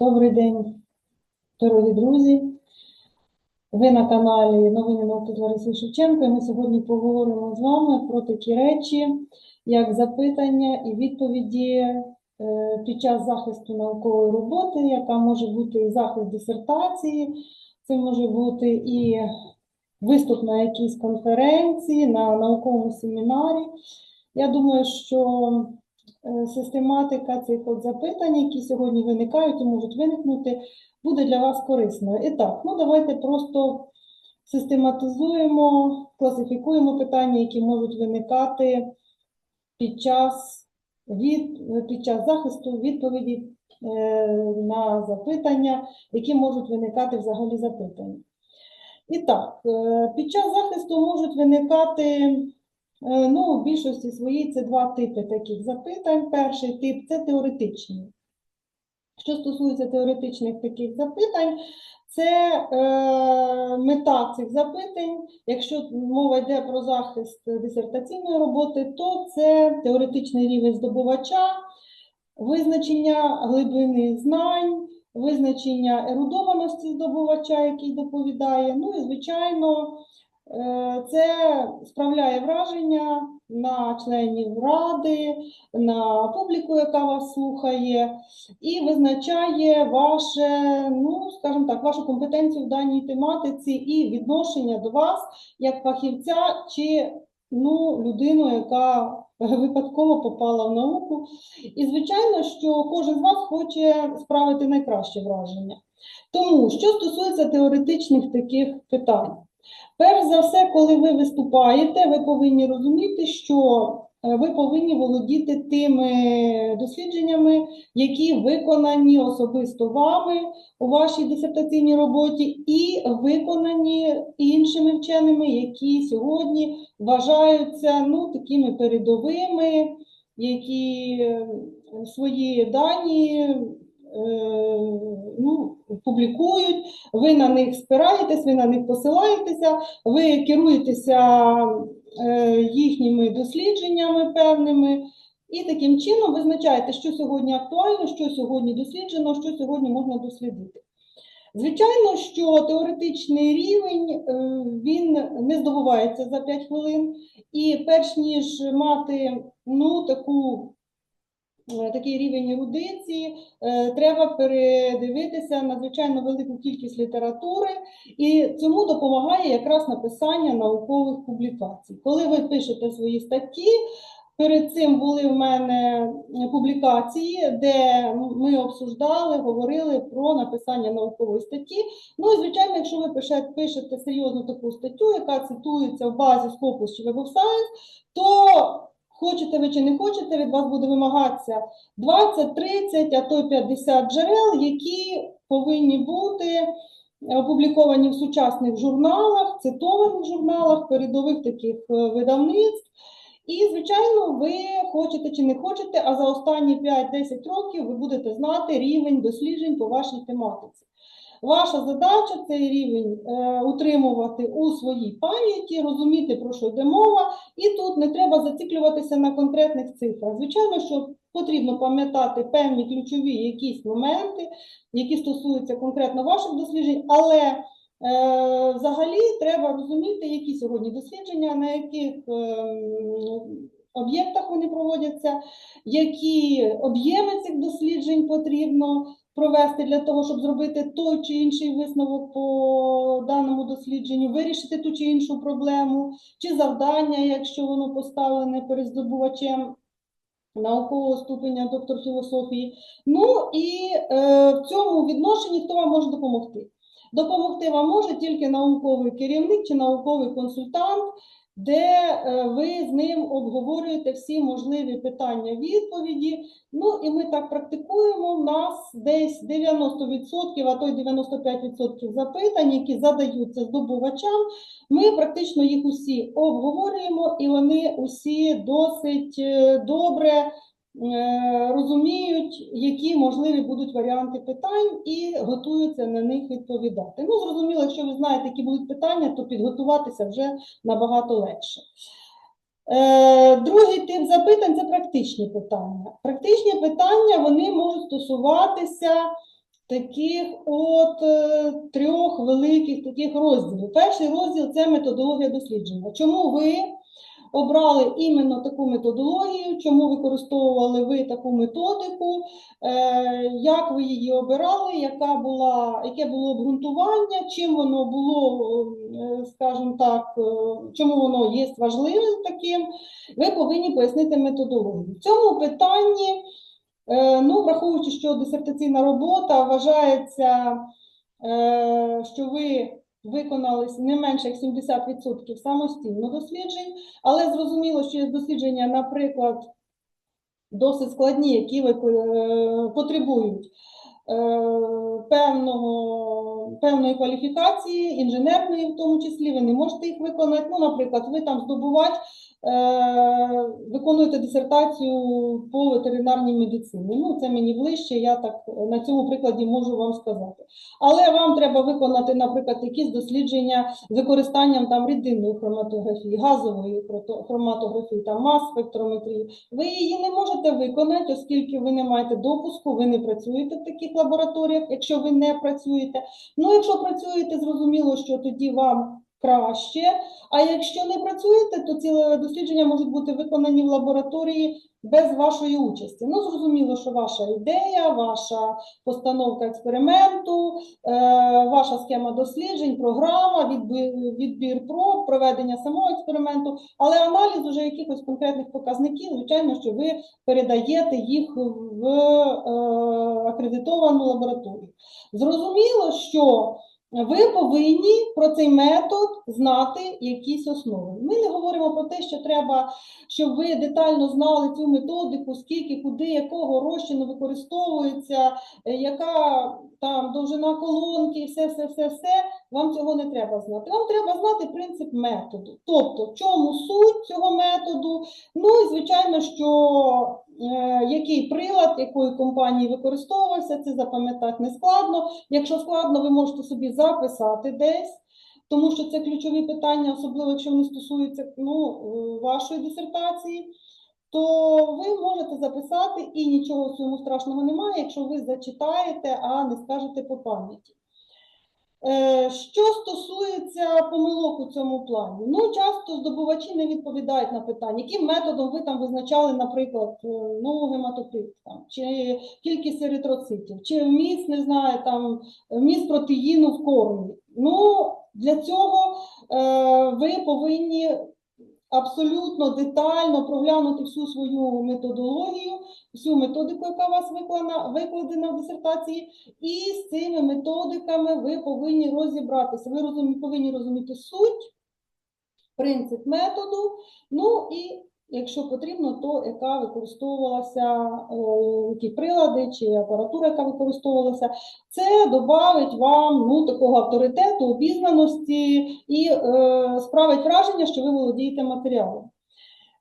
Добрий день, дорогі друзі. Ви на каналі Новини науки з Ларисою Шевченко. І Ми сьогодні поговоримо з вами про такі речі, як запитання і відповіді е, під час захисту наукової роботи, яка може бути і захист дисертації, це може бути і виступ на якійсь конференції, на науковому семінарі. Я думаю, що систематика цих от запитань, які сьогодні виникають і можуть виникнути, буде для вас корисною. І так, ну давайте просто систематизуємо, класифікуємо питання, які можуть виникати під час, від, під час захисту відповіді е, на запитання, які можуть виникати взагалі запитання. І так, е, під час захисту можуть виникати Е, Ну, в більшості своїй це два типи таких запитань. Перший тип це теоретичні. Що стосується теоретичних таких запитань, це е, мета цих запитань. Якщо мова йде про захист дисертаційної роботи, то це теоретичний рівень здобувача, визначення глибини знань, визначення ерудованості здобувача, який доповідає. Ну і, звичайно, Е, Це справляє враження на членів ради, на публіку, яка вас слухає, і визначає ваше, ну, скажімо так, вашу компетенцію в даній тематиці і відношення до вас як фахівця чи ну, людину, яка випадково попала в науку. І, звичайно, що кожен з вас хоче справити найкраще враження. Тому, що стосується теоретичних таких питань. Перш за все, коли ви виступаєте, ви повинні розуміти, що е, ви повинні володіти тими дослідженнями, які виконані особисто вами у вашій дисертаційній роботі, і виконані іншими вченими, які сьогодні вважаються ну, такими передовими, які е, свої дані ну, публікують, ви на них спираєтесь, ви на них посилаєтеся, ви керуєтеся е, їхніми дослідженнями певними, і таким чином визначаєте, що сьогодні актуально, що сьогодні досліджено, що сьогодні можна дослідити. Звичайно, що теоретичний рівень е, він не здобувається за 5 хвилин, і перш ніж мати ну, таку е, такий рівень ерудиції, е, треба передивитися надзвичайно велику кількість літератури, і цьому допомагає якраз написання наукових публікацій. Коли ви пишете свої статті, перед цим були в мене публікації, де ми обсуждали, говорили про написання наукової статті. Ну і звичайно, якщо ви пишете, пишете серйозну таку статтю, яка цитується в базі Scopus чи Web of Science, то Хочете ви чи не хочете, від вас буде вимагатися 20, 30, а то й 50 джерел, які повинні бути опубліковані в сучасних журналах, цитованих журналах, передових таких е, видавництв. І, звичайно, ви хочете чи не хочете, а за останні 5-10 років ви будете знати рівень досліджень по вашій тематиці. Ваша задача цей рівень е, утримувати у своїй пам'яті, розуміти, про що йде мова, і тут не треба зациклюватися на конкретних цифрах. Звичайно, що потрібно пам'ятати певні ключові якісь моменти, які стосуються конкретно ваших досліджень, але е, взагалі треба розуміти, які сьогодні дослідження, на яких е, об'єктах вони проводяться, які об'єми цих досліджень потрібно провести для того, щоб зробити той чи інший висновок по даному дослідженню, вирішити ту чи іншу проблему, чи завдання, якщо воно поставлене перед здобувачем наукового ступеня доктор філософії. Ну і е, в цьому відношенні хто вам може допомогти? Допомогти вам може тільки науковий керівник чи науковий консультант, де е, ви з ним обговорюєте всі можливі питання відповіді. Ну і ми так практикуємо. У нас десь 90%, а то й 95% запитань, які задаються здобувачам. Ми практично їх усі обговорюємо, і вони усі досить е, добре. Е, розуміють, які можливі будуть варіанти питань, і готуються на них відповідати. Ну, зрозуміло, якщо ви знаєте, які будуть питання, то підготуватися вже набагато легше. Е, Другий тип запитань це практичні питання. Практичні питання вони можуть стосуватися таких от е, трьох великих таких розділів. Перший розділ це методологія дослідження. Чому ви обрали іменно таку методологію, чому використовували ви таку методику, е, як ви її обирали, яка була, яке було обґрунтування, чим воно було, е, скажімо так, е, чому воно є важливим таким, ви повинні пояснити методологію. В цьому питанні, ну, враховуючи, що дисертаційна робота вважається, що ви виконали не менше як 70% самостійно досліджень, але зрозуміло, що є дослідження, наприклад, досить складні, які е, потребують е, певного, певної кваліфікації, інженерної в тому числі, ви не можете їх виконати. Ну, наприклад, ви там здобувач виконуєте дисертацію по ветеринарній медицині. Ну, це мені ближче, я так на цьому прикладі можу вам сказати. Але вам треба виконати, наприклад, якісь дослідження з використанням там рідинної хроматографії, газової хроматографії, там мас-спектрометрії. Ви її не можете виконати, оскільки ви не маєте допуску, ви не працюєте в таких лабораторіях, якщо ви не працюєте. Ну, якщо працюєте, зрозуміло, що тоді вам краще. А якщо не працюєте, то ці дослідження можуть бути виконані в лабораторії без вашої участі. Ну, зрозуміло, що ваша ідея, ваша постановка експерименту, е, ваша схема досліджень, програма, відбір, відбір проб, проведення самого експерименту, але аналіз уже якихось конкретних показників, звичайно, що ви передаєте їх в е, акредитовану лабораторію. Зрозуміло, що ви повинні про цей метод знати якісь основи. Ми не говоримо про те, що треба, щоб ви детально знали цю методику, скільки, куди, якого розчину використовується, е, яка там довжина колонки, все, все, все, все. Вам цього не треба знати. Вам треба знати принцип методу. Тобто, в чому суть цього методу. Ну і звичайно, що який прилад якої компанії використовувався, це запам'ятати не складно. Якщо складно, ви можете собі записати десь, тому що це ключові питання, особливо якщо вони стосуються ну, е, вашої дисертації. То ви можете записати і нічого в цьому страшного немає, якщо ви зачитаєте, а не скажете по пам'яті. Е, Що стосується помилок у цьому плані, ну часто здобувачі не відповідають на питання, яким методом ви там визначали, наприклад, е, ну, гематокрит, там, чи кількість еритроцитів, чи вміст, не знаю, там, вміст протеїну в кормі. Ну, для цього е, ви повинні абсолютно детально проглянути всю свою методологію, всю методику, яка у вас викладена, викладена в дисертації, і з цими методиками ви повинні розібратися. Ви повинні розуміти суть, принцип методу, ну і якщо потрібно, то яка використовувалася, е, які прилади чи апаратура, яка використовувалася, це додавить вам ну, такого авторитету, обізнаності і е, справить враження, що ви володієте матеріалом.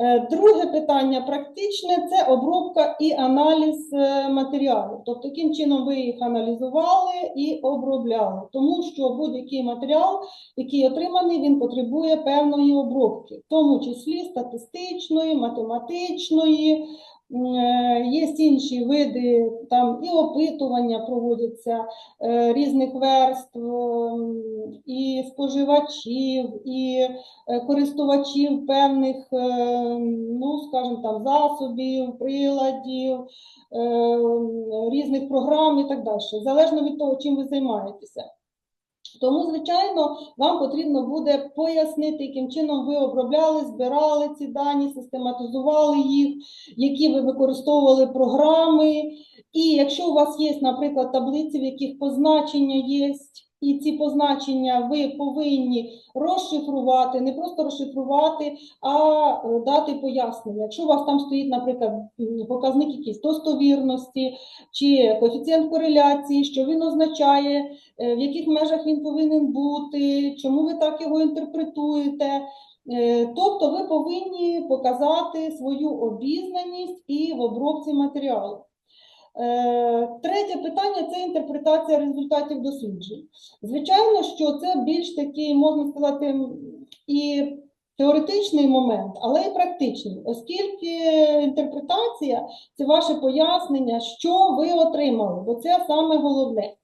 Е, Друге питання практичне це обробка і аналіз матеріалу, матеріалів. Тобто, яким чином ви їх аналізували і обробляли. Тому що будь-який матеріал, який отриманий, він потребує певної обробки, в тому числі статистичної, математичної. Е, Є інші види, там і опитування проводяться е, різних верств, і споживачів, і е, користувачів певних, ну, скажімо, там, засобів, приладів, різних програм і так далі, залежно від того, чим ви займаєтеся. Тому, звичайно, вам потрібно буде пояснити, яким чином ви обробляли, збирали ці дані, систематизували їх, які ви використовували програми. І якщо у вас є, наприклад, таблиці, в яких позначення є, і ці позначення ви повинні розшифрувати, не просто розшифрувати, а е, дати пояснення. Якщо у вас там стоїть, наприклад, показник якийсь достовірності чи коефіцієнт кореляції, що він означає, е, в яких межах він повинен бути, чому ви так його інтерпретуєте. Е, Тобто ви повинні показати свою обізнаність і в обробці матеріалу. Е, Третє питання це інтерпретація результатів досліджень. Звичайно, що це більш такий, можна сказати, і теоретичний момент, але й практичний, оскільки інтерпретація це ваше пояснення, що ви отримали, бо це саме головне.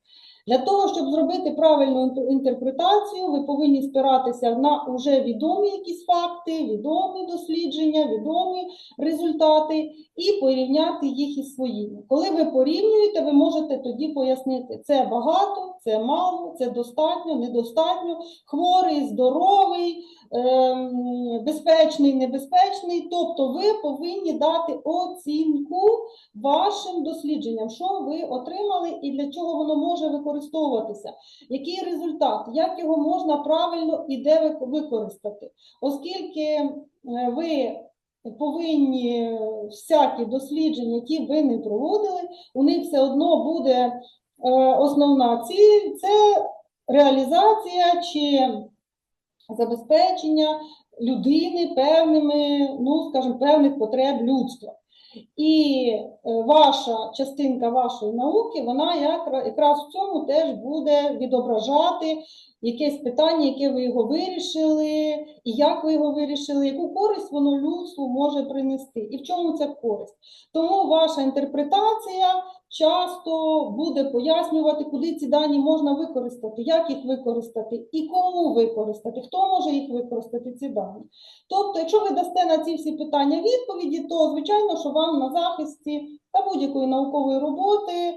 Для того, щоб зробити правильну інтерпретацію, ви повинні спиратися на вже відомі якісь факти, відомі дослідження, відомі результати і порівняти їх із своїми. Коли ви порівнюєте, ви можете тоді пояснити, це багато, це мало, це достатньо, недостатньо, хворий, здоровий, безпечний, небезпечний. Тобто ви повинні дати оцінку вашим дослідженням, що ви отримали і для чого воно може використовуватися, який результат, як його можна правильно і де використати. Оскільки е, ви повинні всякі дослідження, які ви не проводили, у них все одно буде е, основна ціль це реалізація чи забезпечення людини певними, ну скажімо, певних потреб людства. І е, ваша частинка вашої науки, вона якраз в цьому теж буде відображати якесь питання, яке ви його вирішили, і як ви його вирішили, яку користь воно людству може принести, і в чому ця користь. Тому ваша інтерпретація часто буде пояснювати, куди ці дані можна використати, як їх використати і кому використати, хто може їх використати, ці дані. Тобто, якщо ви дасте на ці всі питання відповіді, то звичайно, що вам на захисті та будь-якої наукової роботи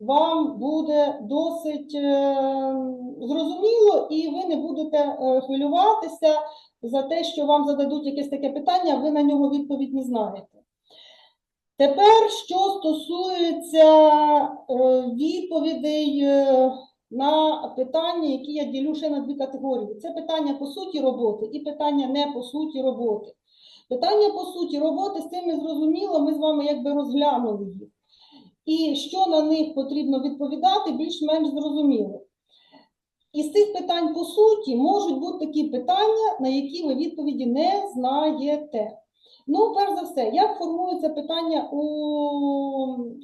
вам буде досить е, зрозуміло, і ви не будете е, хвилюватися за те, що вам зададуть якесь таке питання, ви на нього відповідь не знаєте. Тепер, що стосується е, відповідей е, на питання, які я ділю ще на дві категорії. Це питання по суті роботи і питання не по суті роботи. Питання по суті роботи з цим не зрозуміло, ми з вами якби розглянули їх. І що на них потрібно відповідати, більш-менш зрозуміло. Із цих питань по суті можуть бути такі питання, на які ви відповіді не знаєте. Ну, перш за все, як формується питання у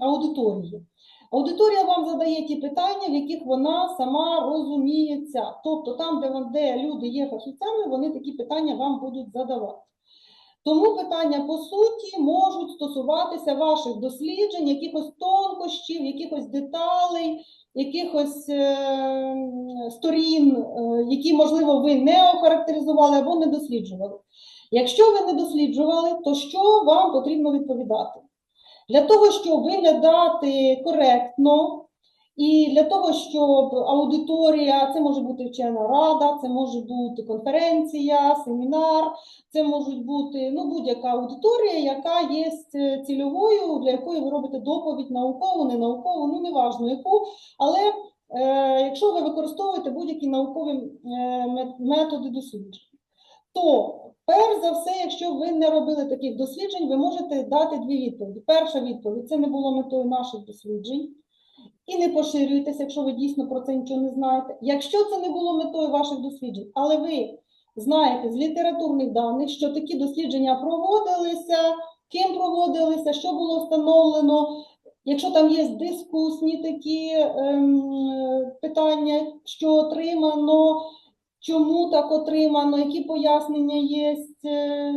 аудиторії? Аудиторія вам задає ті питання, в яких вона сама розуміється. Тобто там, де, де люди є фахівцями, вони такі питання вам будуть задавати. Тому питання по суті можуть стосуватися ваших досліджень, якихось тонкощів, якихось деталей, якихось е, сторін, е, які, можливо, ви не охарактеризували або не досліджували. Якщо ви не досліджували, то що вам потрібно відповідати? Для того, щоб виглядати коректно, і для того, щоб аудиторія, це може бути вчена рада, це може бути конференція, семінар, це можуть бути ну, будь-яка аудиторія, яка є е, цільовою, для якої ви робите доповідь наукову, не наукову, ну неважно яку, але е, якщо ви використовуєте будь-які наукові е, методи досліджень, то перш за все, якщо ви не робили таких досліджень, ви можете дати дві відповіді. Перша відповідь це не було метою наших досліджень. І не поширюйтеся, якщо ви дійсно про це нічого не знаєте. Якщо це не було метою ваших досліджень, але ви знаєте з літературних даних, що такі дослідження проводилися, ким проводилися, що було встановлено, якщо там є дискусні такі ем, питання, що отримано, чому так отримано, які пояснення є, е,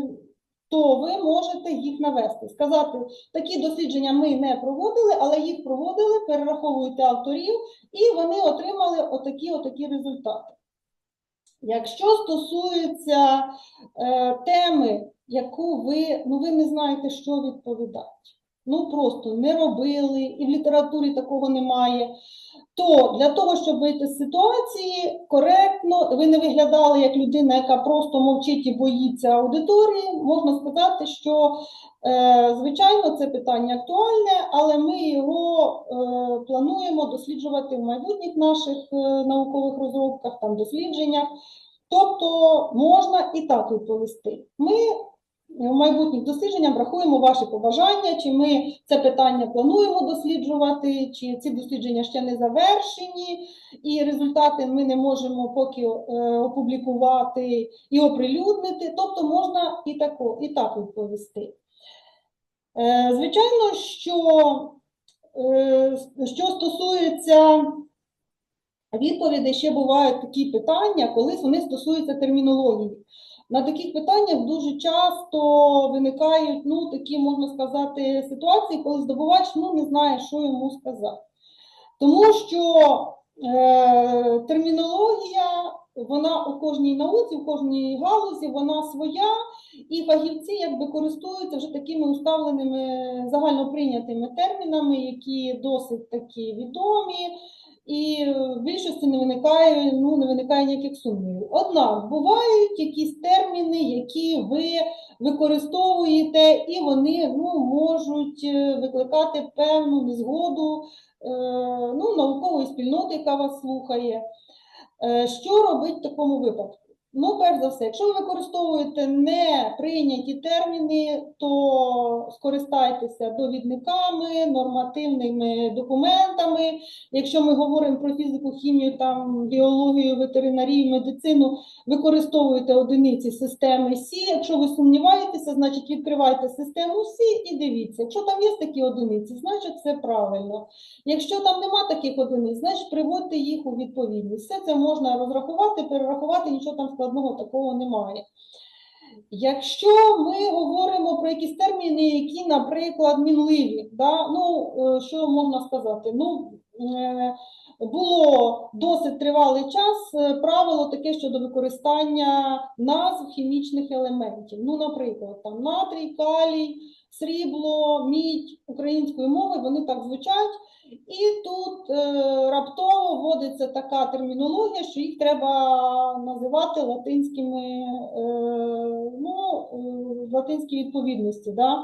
то ви можете їх навести. Сказати, такі дослідження ми не проводили, але їх проводили, перераховуєте авторів, і вони отримали отакі отакі результати. Якщо стосується е, теми, яку ви, ну ви не знаєте, що відповідати, ну просто не робили, і в літературі такого немає, то для того, щоб вийти з ситуації коректно, ви не виглядали як людина, яка просто мовчить і боїться аудиторії, можна сказати, що Е, Звичайно, це питання актуальне, але ми його е, плануємо досліджувати в майбутніх наших е, наукових розробках, там дослідженнях. Тобто можна і так відповісти. Ми в майбутніх дослідженнях врахуємо ваші побажання, чи ми це питання плануємо досліджувати, чи ці дослідження ще не завершені, і результати ми не можемо поки е, опублікувати і оприлюднити. Тобто можна і, тако, і так відповісти. Е, Звичайно, що, е, що стосується відповідей, ще бувають такі питання, коли вони стосуються термінології. На таких питаннях дуже часто виникають, ну, такі, можна сказати, ситуації, коли здобувач ну, не знає, що йому сказати. Тому що е, термінологія, вона у кожній науці, у кожній галузі, вона своя, і фахівці якби користуються вже такими уставленими загальноприйнятими термінами, які досить такі відомі, і в більшості не виникає, ну, не виникає ніяких сумнівів. Однак бувають якісь терміни, які ви використовуєте, і вони ну, можуть е, викликати певну незгоду е, ну, наукової спільноти, яка вас слухає. Е, Що робить в такому випадку? Ну, перш за все, якщо ви використовуєте не прийняті терміни, то скористайтеся довідниками, нормативними документами. Якщо ми говоримо про фізику, хімію, там, біологію, ветеринарію, медицину, використовуйте одиниці системи СІ. Якщо ви сумніваєтеся, значить відкривайте систему СІ і дивіться. Якщо там є такі одиниці, значить це правильно. Якщо там нема таких одиниць, значить приводьте їх у відповідність. Все це можна розрахувати, перерахувати, нічого там складного такого немає. Якщо ми говоримо про якісь терміни, які, наприклад, мінливі, да? ну, е, що можна сказати? Ну, е, було досить тривалий час е, правило таке щодо використання назв хімічних елементів. Ну, наприклад, там натрій, калій, срібло, мідь української мови, вони так звучать. І тут е, раптово вводиться така термінологія, що їх треба називати латинськими, е, ну, е, в відповідності. Да?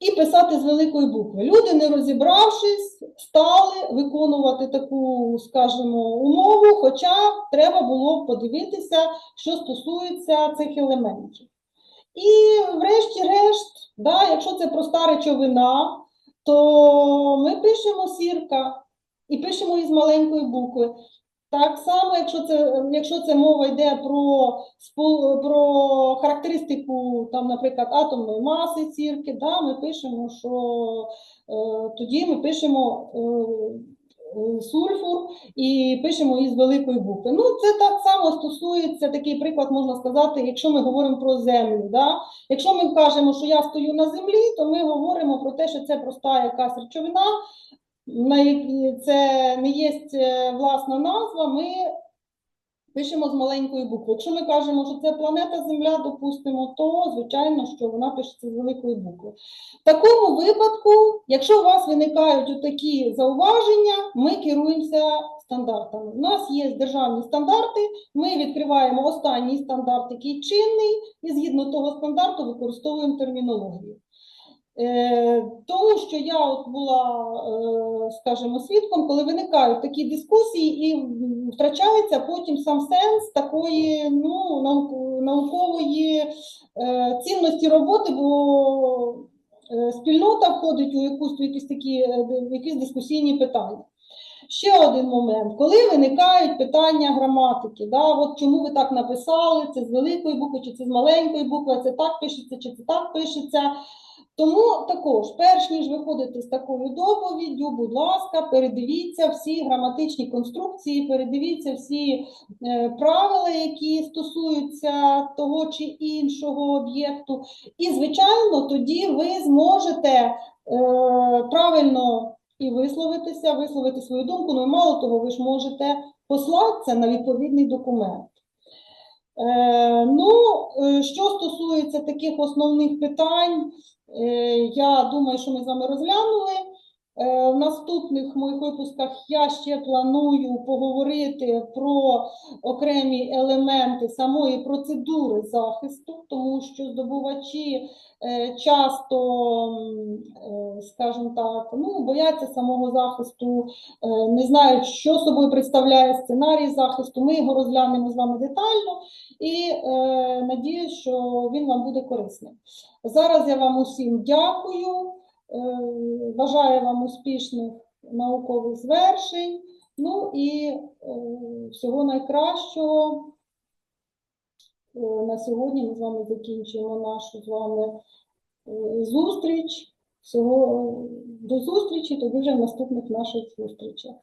І писати з великої букви. Люди, не розібравшись, стали виконувати таку, скажімо, умову, хоча треба було подивитися, що стосується цих елементів. І, врешті-решт, да, якщо це проста речовина, то ми пишемо сірка і пишемо із маленької букви. Так само, якщо це, якщо це мова йде про, про характеристику, там, наприклад, атомної маси сірки, да, ми пишемо, що е, тоді ми пишемо е, сульфур і пишемо із великої букви. Ну, це так само стосується, такий приклад можна сказати, якщо ми говоримо про землю. Да? Якщо ми кажемо, що я стою на землі, то ми говоримо про те, що це проста якась речовина, на це не є е, власна назва, ми пишемо з маленької букви. Якщо ми кажемо, що це планета Земля, допустимо, то звичайно, що вона пишеться з великої букви. В такому випадку, якщо у вас виникають такі зауваження, ми керуємося стандартами. У нас є державні стандарти, ми відкриваємо останній стандарт, який чинний, і згідно того стандарту використовуємо термінологію. Е, Тому що я от була, е, скажімо, свідком, коли виникають такі дискусії і втрачається потім сам сенс такої ну, наукової е, цінності роботи, бо спільнота входить у якусь, якісь такі якісь дискусійні питання. Ще один момент, коли виникають питання граматики, да, от чому ви так написали, це з великої букви, чи це з маленької букви, це так пишеться, чи це так пишеться. Тому також, перш ніж виходити з такою доповіддю, будь ласка, передивіться всі граматичні конструкції, передивіться всі е, правила, які стосуються того чи іншого об'єкту. І, звичайно, тоді ви зможете е, правильно і висловитися, висловити свою думку. Ну і мало того, ви ж можете послатися на відповідний документ. Е, ну, що стосується таких основних питань, я думаю, що ми з вами розглянули. Е, В наступних моїх випусках я ще планую поговорити про окремі елементи самої процедури захисту, тому що здобувачі е, часто, е, скажімо так, ну, бояться самого захисту, не знають, що собою представляє сценарій захисту. Ми його розглянемо з вами детально і надіюсь, що він вам буде корисним. Зараз я вам усім дякую. Е, Бажаю вам успішних наукових звершень. Ну і е, всього найкращого. Е, На сьогодні ми з вами закінчуємо нашу з вами зустріч. Всього до зустрічі, тоді вже в наступних наших зустрічах.